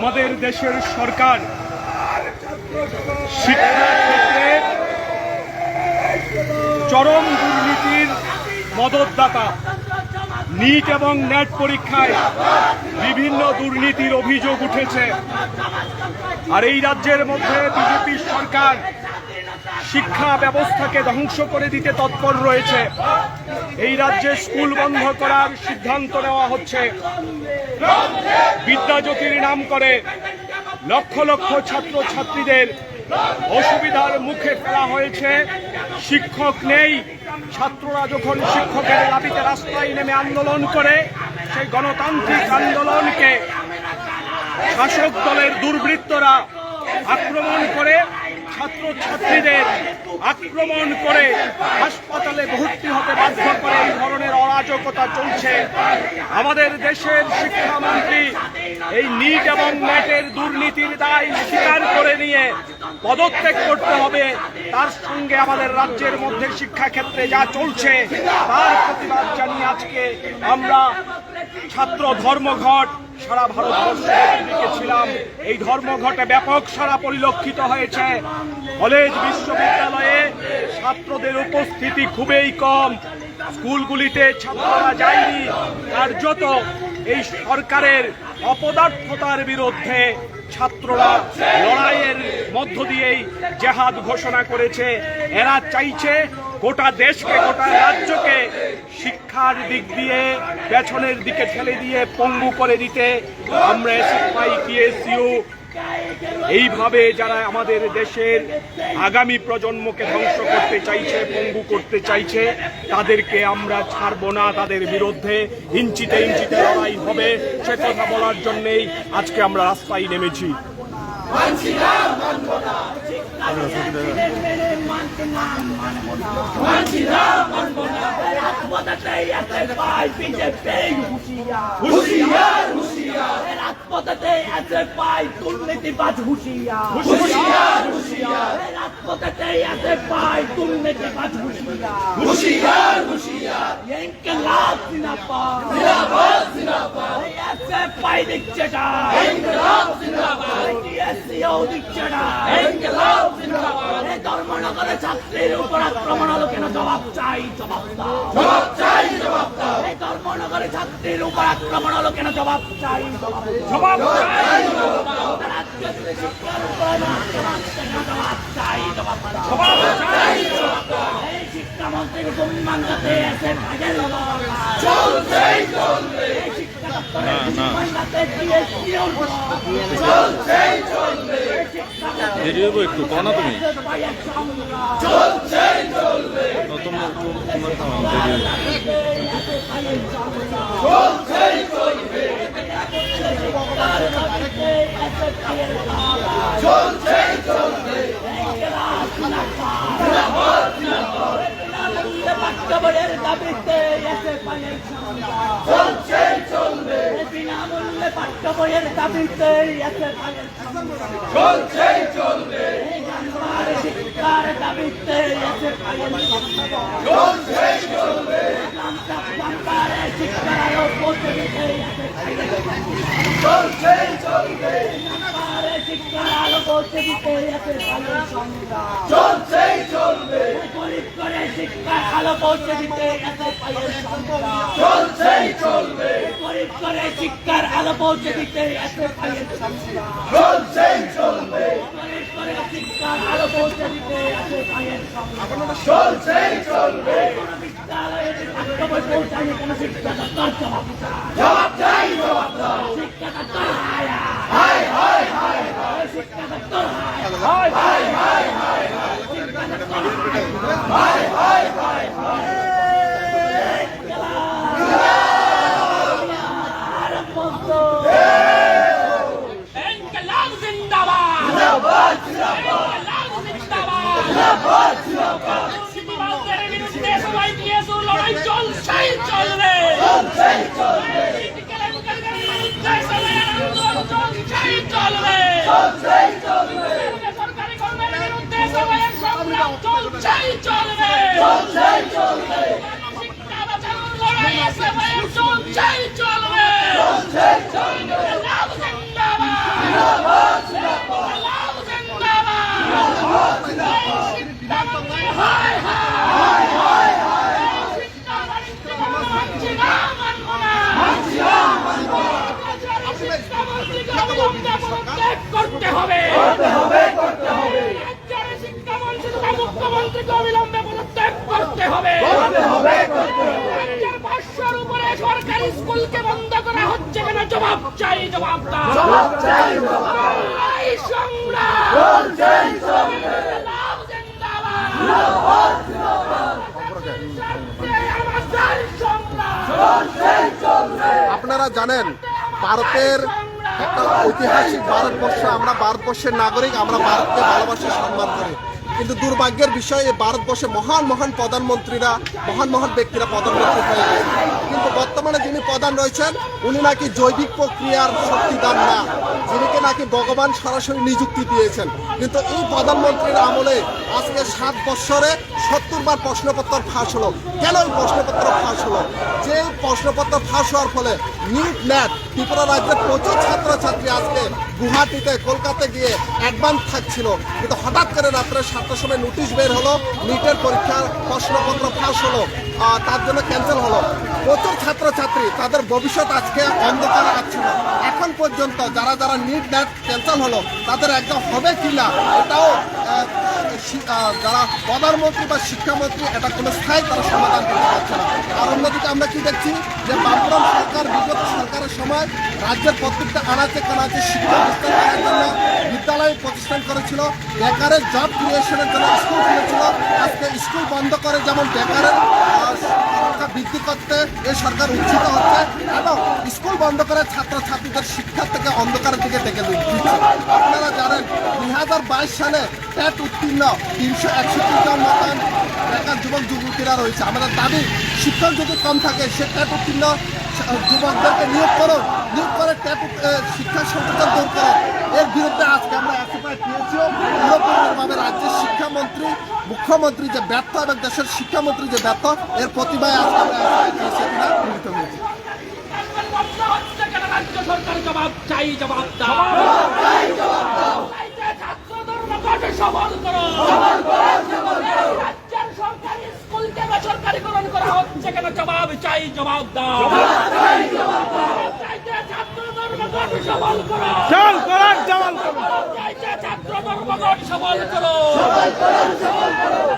আমাদের দেশের সরকার শিক্ষা ক্ষেত্রে চরম দুর্নীতির মদতদাতা নিট এবং নেট পরীক্ষায় বিভিন্ন দুর্নীতির অভিযোগ উঠেছে। আর এই রাজ্যের মধ্যে বিজেপি সরকার শিক্ষা ব্যবস্থাকে ধ্বংস করে দিতে তৎপর রয়েছে। এই রাজ্যে স্কুল বন্ধ করার সিদ্ধান্ত নেওয়া হচ্ছে। বিদ্যাজ্যোতির নাম করে লক্ষ লক্ষ ছাত্র ছাত্রীদের অসুবিধার মুখে ফেলা হয়েছে। শিক্ষক নেই। ছাত্ররা যখন শিক্ষকের দাবিতে রাস্তায় নেমে আন্দোলন করে, সেই গণতান্ত্রিক আন্দোলনকে শাসক দলের দুর্বৃত্তরা আক্রমণ করে ছাত্র ছাত্রীদের আক্রমণ করে হাসপাতালে ভর্তি হতে বাধ্য করে এই ধরনের অরাজকতা চলছে। আমাদের দেশের শিক্ষামন্ত্রী এই নিট এবং ম্যাটের দুর্নীতির দায় স্বীকার করে নিয়ে পদত্যাগ করতে হবে। তার সঙ্গে আমাদের রাজ্যের মধ্যে শিক্ষাক্ষেত্রে যা চলছে, তার প্রতিবাদ জানিয়ে আজকে আমরা ছাত্র ধর্মঘট সারা ভারতবর্ষে ডেকেছিলাম এই ধর্মঘটে ব্যাপক সারা পরিলক্ষিত হয়েছে। কলেজ, বিশ্ববিদ্যালয়ে ছাত্রদের উপস্থিতি খুবই কম। স্কুলগুলিতে ছাত্ররা যায়নি। কার্যত এই সরকারের অপদার্থতার বিরুদ্ধে ছাত্ররা লড়াইয়ের মধ্য দিয়েই জেহাদ ঘোষণা করেছে। এরা চাইছে গোটা দেশকে, গোটা রাজ্যকে শিক্ষার দিক দিয়ে, পেছনের দিকে ঠেলে দিয়ে পঙ্গু করে দিতে। আমরা এসএফআই টিএসইউ এইভাবে যারা আমাদের দেশের আগামী প্রজন্মকে ধ্বংস করতে চাইছে, পঙ্গু করতে চাইছে, তাদেরকে আমরা ছাড়বো না তাদের বিরুদ্ধে। ইঞ্চিতে ইঞ্চিতে লড়াই হবে, সে কথা বলার জন্যেই আজকে আমরা রাস্তায় নেমেছি। রাজপথে আছে পাই দুর্নীতিবাজ হুশিয়ার। হুশিয়ার। হুশিয়ার। রাজপথে আছে পাই দুর্নীতিবাজ হুশিয়ার। হুশিয়ার। হুশিয়ার। ইনকলাব জিন্দাবাদ। জিন্দাবাদ জিন্দাবাদ। আছে পাই দিচ্ছে ইনকলাব জিন্দাবাদ। দিচ্ছে ইনকলাব জিন্দাবাদ এই ধর্মনগরে ছাত্রীর উপর আক্রমণ হলো কেন? জবাব চাই জবাব জবাব চাই জবাব এই ধর্মনগরে ছাত্রীর উপর আক্রমণ হলো কেন? জবাব চাই জবাব চাই শিক্ষার উপর আক্রমণ জবাব চাই জবাব জবাব চাই এই শিক্ষামন্ত্রীর সম্মান যাতে এসে ভাগের চলছে চলবে এই শিক্ষা দপ্তরের সম্মান যাতে TSCO চলছে শিক্ষামন্ত্রীর দেরি হইব একটু কও না তুমি। ভাইয়ের সংগ্রাম তো বইয়ের দাবিতে এসে চলছে চলবে। শিক্ষার দাবিতে চলছে চলবে। শিক্ষার পৌঁছে চলছে চলবে শিক্ষার পৌঁছে দিতে এসে সংগ্রাম শিক্ষার আলো পৌঁছে দিতে শিক্ষা দপ্তর শিক্ষা দপ্তর হায় হায় হায় হায় হায় শিক্ষা দপ্তর হায় হায় হায় হায় হায় শিক্ষা দপ্তর হায় হায় হায় হায় ইনকলাব জিন্দাবাদ জিন্দাবাদ জিন্দাবাদ জিন্দাবাদ জিন্দাবাদ মুর্শিদাবাদের বিরুদ্ধে সবাই দিয়ে শুরু লড়াই চলছেই চলবে চলছেই চলবে শিক্ষকের বিরুদ্ধে সবাই আন্দোলন চলছেই চলবে চলছেই চলবে সরকারি কর্মের বিরুদ্ধে সবাই সংগ্রাম চলছেই চলবে চলছেই চলবে শিক্ষা বাঁচানোর লড়াই সবাই চলছেই চলবে চলছেই চলবে জিন্দাবাদ অবিলম্বে পদত্যাগ করতে হবে। রাজ্যের শিক্ষামন্ত্রী তথা মুখ্যমন্ত্রীকে অবিলম্বে পদত্যাগ করতে হবে। পাঁচশোর উপরে সরকারি স্কুলকে বন্ধ করা হচ্ছে কেন? জবাব চাই জবাব দাও। এই সংগ্রাম। লাভ জিন্দাবাদ। আমাদের সংগ্রাম। আপনারা জানেন ভারতের একটা ঐতিহাসিক ভারতবর্ষ আমরা ভারতবর্ষের নাগরিক, আমরা ভারতকে ভালোবাসি, সম্মান করি। কিন্তু দুর্ভাগ্যের বিষয়, এই ভারতবর্ষে মহান মহান প্রধানমন্ত্রীরা, মহান মহান ব্যক্তিরা প্রধানমন্ত্রী হয়ে গেছে। কিন্তু বর্তমানে যিনি প্রধান রয়েছেন, উনি নাকি জৈবিক প্রক্রিয়ার শক্তিদান না যিনিকে নাকি ভগবান সরাসরি নিযুক্তি দিয়েছেন। কিন্তু এই প্রধানমন্ত্রীর আমলে আজকে সাত বৎসরে সত্তর বার প্রশ্নপত্র ফাঁস হলো। কেন এই প্রশ্নপত্র ফাঁস হলো? যে প্রশ্নপত্র ফাঁস হওয়ার ফলে নিউট ন্যাট ত্রিপুরা রাজ্যের প্রচুর ছাত্রছাত্রী আজকে গুয়াহাটিতে কলকাতা গিয়ে অ্যাডভান্স থাকছিল। কিন্তু হঠাৎ করে রাত্রে সাতটার সময় নোটিশ বের হলো নিটের পরীক্ষার প্রশ্নপত্র ফাঁস হলো তার জন্য ক্যান্সেল হলো। প্রচুর ছাত্রছাত্রী তাদের ভবিষ্যৎ আজকে অন্ধকারে আসছিল এখন পর্যন্ত যারা যারা নিট ন্যাট ক্যান্সেল হলো তাদের একদম হবে কিনা এটাও আহ, যারা প্রধানমন্ত্রী বা শিক্ষামন্ত্রী এটা কোনো স্থায়ী তারা সমাধান করতে পারছে না। আর অন্যদিকে আমরা কি দেখছি যে বামফ্রন্ট সরকার বিগত সরকারের সময় রাজ্যের প্রত্যেকটা আনাচে কানাচে শিক্ষা বিস্তার জন্য বিদ্যালয় প্রতিষ্ঠান করেছিল। বেকারের জব ক্রিয়েশনের জন্য স্কুল খুলেছিল। আজকে স্কুল বন্ধ করে যেমন বেকারের বৃদ্ধি করতে এই সরকার উচ্ছিত হচ্ছে এবং স্কুল বন্ধ করে ছাত্রছাত্রীদের শিক্ষার থেকে অন্ধকারের দিকে ডেকে দিচ্ছে। আপনারা জানেন, দুই হাজার বাইশ সালে ট্যাট উত্তীর্ণ তিনশো একষট্টি জন মতন বেকার যুবক যুবতীরা রয়েছে। আমাদের দাবি, শিক্ষক যদি কম থাকে, সে ট্যাট উত্তীর্ণ যুবকদেরকে নিয়োগ করো, নিয়োগ করে শিক্ষার সংকোচন দূর করো। এর বিরুদ্ধে আজকে আমরা এসএফআই পেয়েছিও। পুরোপুরিভাবে রাজ্যের শিক্ষামন্ত্রী, মুখ্যমন্ত্রী যে ব্যর্থ এবং দেশের শিক্ষামন্ত্রী যে ব্যর্থ, এর প্রতিবায় আজকে আমরা মিলিত হয়েছি সরকারি স্কুলকে বেসরকারিকরণ করা হচ্ছে কেন জবাব চাই, জবাব দাও এই যে ছাত্র ধর্মঘট সফল করো চল করার জবান এই যে ছাত্র ধর্মঘট সবল করো লাভ